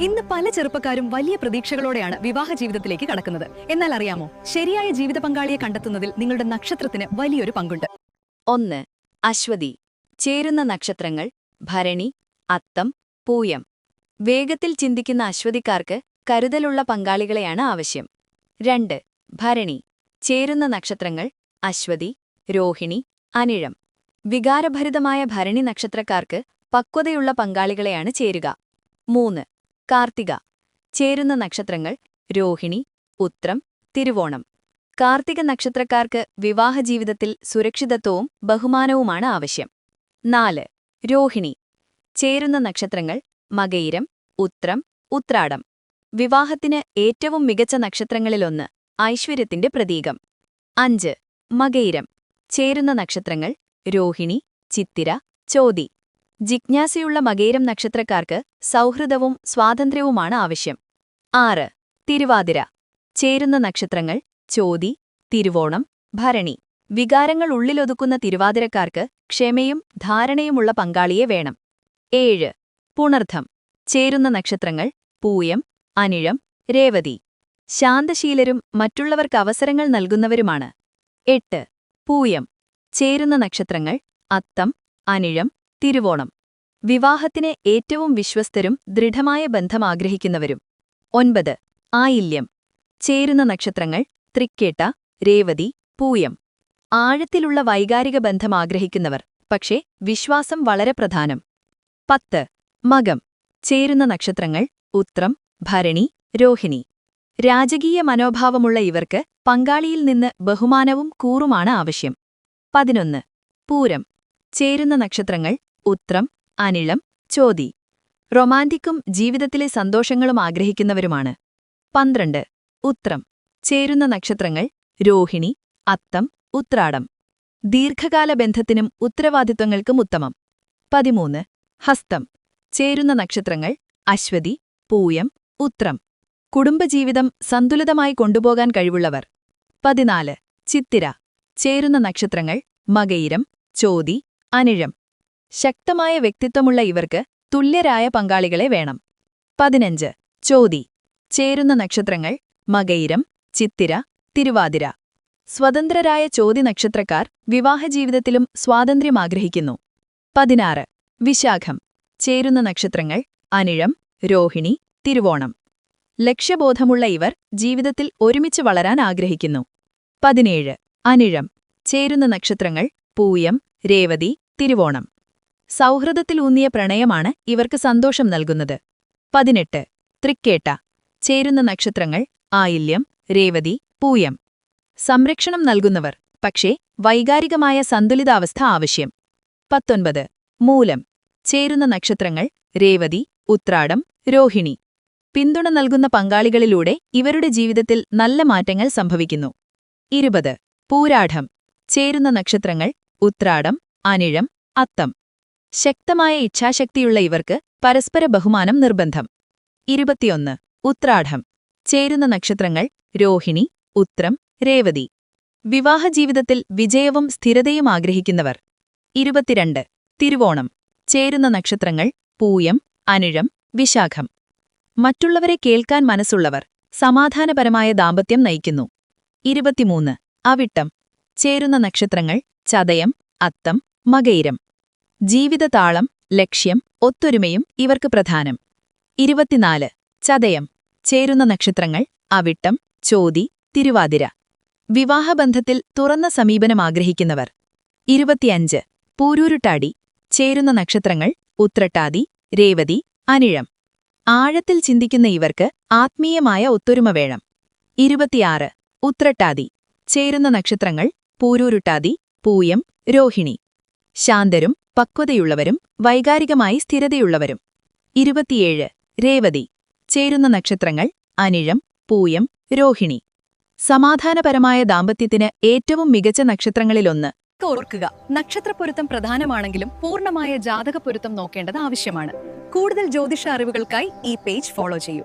ഇന്ന് പല ചെറുപ്പക്കാരും വലിയ പ്രതീക്ഷകളോടെയാണ് വിവാഹ ജീവിതത്തിലേക്ക് കടക്കുന്നത്. എന്നാൽ അറിയാമോ ശരിയായ ജീവിത പങ്കാളിയെ കണ്ടെത്തുന്നതിൽ നിങ്ങളുടെ നക്ഷത്രത്തിന് വലിയൊരു പങ്കുണ്ട്. ഒന്ന് അശ്വതി. ചേരുന്ന നക്ഷത്രങ്ങൾ ഭരണി അത്തം പൂയം. വേഗത്തിൽ ചിന്തിക്കുന്ന അശ്വതിക്കാർക്ക് കരുതലുള്ള പങ്കാളികളെയാണ് ആവശ്യം. രണ്ട് ഭരണി. ചേരുന്ന നക്ഷത്രങ്ങൾ അശ്വതി രോഹിണി അനിഴം. വികാരഭരിതമായ ഭരണി നക്ഷത്രക്കാർക്ക് പക്വതയുള്ള പങ്കാളികളെയാണ് ചേരുക. മൂന്ന് കാർത്തിക. ചേരുന്ന നക്ഷത്രങ്ങൾ രോഹിണി ഉത്രം തിരുവോണം. കാർത്തിക നക്ഷത്രക്കാർക്ക് വിവാഹ ജീവിതത്തിൽ സുരക്ഷിതത്വവും ബഹുമാനവുമാണ് ആവശ്യം. നാല്. രോഹിണി. ചേരുന്ന നക്ഷത്രങ്ങൾ മകയിരം ഉത്രം ഉത്രാടം. വിവാഹത്തിന് ഏറ്റവും മികച്ച നക്ഷത്രങ്ങളിലൊന്ന് ഐശ്വര്യത്തിന്റെ പ്രതീകം. അഞ്ച്. മകയിരം ചേരുന്ന നക്ഷത്രങ്ങൾ രോഹിണി ചിത്തിര ചോതി. ജിജ്ഞാസയുള്ള മകേരം നക്ഷത്രക്കാർക്ക് സൗഹൃദവും സ്വാതന്ത്ര്യവുമാണ് ആവശ്യം. ആറ്. തിരുവാതിര. ചേരുന്ന നക്ഷത്രങ്ങൾ ചോതി തിരുവോണം ഭരണി. വികാരങ്ങൾ ഉള്ളിലൊതുക്കുന്ന തിരുവാതിരക്കാർക്ക് ക്ഷമയും ധാരണയുമുള്ള പങ്കാളിയെ വേണം. ഏഴ്. പുണർദ്ധം ചേരുന്ന നക്ഷത്രങ്ങൾ പൂയം അനിഴം രേവതി. ശാന്തശീലരും മറ്റുള്ളവർക്ക് അവസരങ്ങൾ നൽകുന്നവരുമാണ്. എട്ട്. പൂയം. ചേരുന്ന നക്ഷത്രങ്ങൾ അത്തം അനിഴം തിരുവോണം. വിവാഹത്തിന് ഏറ്റവും വിശ്വസ്തരും ദൃഢമായ ബന്ധം ആഗ്രഹിക്കുന്നവരും ഒൻപത്. ആയില്യം. ചേരുന്ന നക്ഷത്രങ്ങൾ തൃക്കേട്ട രേവതി പൂയം. ആഴത്തിലുള്ള വൈകാരിക ബന്ധം ആഗ്രഹിക്കുന്നവർ പക്ഷേ വിശ്വാസം വളരെ പ്രധാനം. പത്ത്. മകം. ചേരുന്ന നക്ഷത്രങ്ങൾ ഉത്രം ഭരണി രോഹിണി. രാജകീയ മനോഭാവമുള്ള ഇവർക്ക് പങ്കാളിയിൽ നിന്ന് ബഹുമാനവും കൂറുമാണ് ആവശ്യം. പതിനൊന്ന്. പൂരം. ചേരുന്ന നക്ഷത്രങ്ങൾ ഉത്രം അനിളം ചോതി. റൊമാന്റിക്കും ജീവിതത്തിലെ സന്തോഷങ്ങളും ആഗ്രഹിക്കുന്നവരുമാണ്. പന്ത്രണ്ട്. ഉത്രം. ചേരുന്ന നക്ഷത്രങ്ങൾ രോഹിണി അത്തം ഉത്രാടം. ദീർഘകാല ബന്ധത്തിനും ഉത്തരവാദിത്വങ്ങൾക്കും ഉത്തമം. പതിമൂന്ന്. ഹസ്തം. ചേരുന്ന നക്ഷത്രങ്ങൾ അശ്വതി പൂയം ഉത്രം. കുടുംബജീവിതം സന്തുലിതമായി കൊണ്ടുപോകാൻ കഴിവുള്ളവർ. പതിനാല്. ചിത്തിര. ചേരുന്ന നക്ഷത്രങ്ങൾ മകയിരം ചോതി അനിഴം. ശക്തമായ വ്യക്തിത്വമുള്ള ഇവർക്ക് തുല്യരായ പങ്കാളികളെ വേണം. പതിനഞ്ച്. ചോതി. ചേരുന്ന നക്ഷത്രങ്ങൾ മകയിരം ചിത്തിര തിരുവാതിര. സ്വതന്ത്രരായ ചോതി നക്ഷത്രക്കാർ വിവാഹജീവിതത്തിലും സ്വാതന്ത്ര്യം ആഗ്രഹിക്കുന്നു. പതിനാറ്. വിശാഖം. ചേരുന്ന നക്ഷത്രങ്ങൾ അനിഴം രോഹിണി തിരുവോണം. ലക്ഷ്യബോധമുള്ള ഇവർ ജീവിതത്തിൽ ഒരുമിച്ച് വളരാൻ ആഗ്രഹിക്കുന്നു. പതിനേഴ്. അനിഴം. ചേരുന്ന നക്ഷത്രങ്ങൾ പൂയം രേവതി തിരുവോണം. സൗഹൃദത്തിലൂന്നിയ പ്രണയമാണ് ഇവർക്ക് സന്തോഷം നൽകുന്നത്. പതിനെട്ട്. തൃക്കേട്ട. ചേരുന്ന നക്ഷത്രങ്ങൾ ആയില്യം രേവതി പൂയം. സംരക്ഷണം നൽകുന്നവർ. പക്ഷേ വൈകാരികമായ സന്തുലിതാവസ്ഥ ആവശ്യം. പത്തൊൻപത്. മൂലം. ചേരുന്ന നക്ഷത്രങ്ങൾ രേവതി ഉത്രാടം രോഹിണി. പിന്തുണ നൽകുന്ന പങ്കാളികളിലൂടെ ഇവരുടെ ജീവിതത്തിൽ നല്ല മാറ്റങ്ങൾ സംഭവിക്കുന്നു. ഇരുപത്. പൂരാഠം ചേരുന്ന നക്ഷത്രങ്ങൾ ഉത്രാടം അനിഴം അത്തം. ശക്തമായ ഇച്ഛാശക്തിയുള്ള ഇവർക്ക് പരസ്പര ബഹുമാനം നിർബന്ധം. ഇരുപത്തിയൊന്ന്. ഉത്രാഢം ചേരുന്ന നക്ഷത്രങ്ങൾ രോഹിണി ഉത്രം രേവതി. വിവാഹജീവിതത്തിൽ വിജയവും സ്ഥിരതയും ആഗ്രഹിക്കുന്നവർ. ഇരുപത്തിരണ്ട്. തിരുവോണം. ചേരുന്ന നക്ഷത്രങ്ങൾ പൂയം അനുഴം വിശാഖം. മറ്റുള്ളവരെ കേൾക്കാൻ മനസ്സുള്ളവർ സമാധാനപരമായ ദാമ്പത്യം നയിക്കുന്നു. ഇരുപത്തിമൂന്ന്. അവിട്ടം. ചേരുന്ന നക്ഷത്രങ്ങൾ ചതയം അത്തം മകയിരം ജീവിതതാളം ലക്ഷ്യം ഒത്തൊരുമയും ഇവർക്ക് പ്രധാനം. ഇരുപത്തിനാല്. ചതയം. ചേരുന്ന നക്ഷത്രങ്ങൾ അവിട്ടം ചോതി തിരുവാതിര. വിവാഹബന്ധത്തിൽ തുറന്ന സമീപനം ആഗ്രഹിക്കുന്നവർ. ഇരുപത്തിയഞ്ച്. പൂരൂരുട്ടാടി. ചേരുന്ന നക്ഷത്രങ്ങൾ ഉത്രട്ടാതി രേവതി അനിഴം. ആഴത്തിൽ ചിന്തിക്കുന്ന ഇവർക്ക് ആത്മീയമായ ഒത്തൊരുമ വേണം. ഇരുപത്തിയാറ്. ഉത്രട്ടാതി. ചേരുന്ന നക്ഷത്രങ്ങൾ പൂരൂരുട്ടാതി പൂയം രോഹിണി. ശാന്തരും പക്വതയുള്ളവരും വൈകാരികമായി സ്ഥിരതയുള്ളവരും. ഇരുപത്തിയേഴ്. രേവതി. ചേരുന്ന നക്ഷത്രങ്ങൾ അനിഴം പൂയം രോഹിണി. സമാധാനപരമായ ദാമ്പത്യത്തിന് ഏറ്റവും മികച്ച നക്ഷത്രങ്ങളിലൊന്ന്. ഓർക്കുക നക്ഷത്രപ്പൊരുത്തം പ്രധാനമാണെങ്കിലും പൂർണമായ ജാതക പൊരുത്തം നോക്കേണ്ടത് ആവശ്യമാണ്. കൂടുതൽ ജ്യോതിഷ അറിവുകൾക്കായി ഈ പേജ് ഫോളോ ചെയ്യൂ.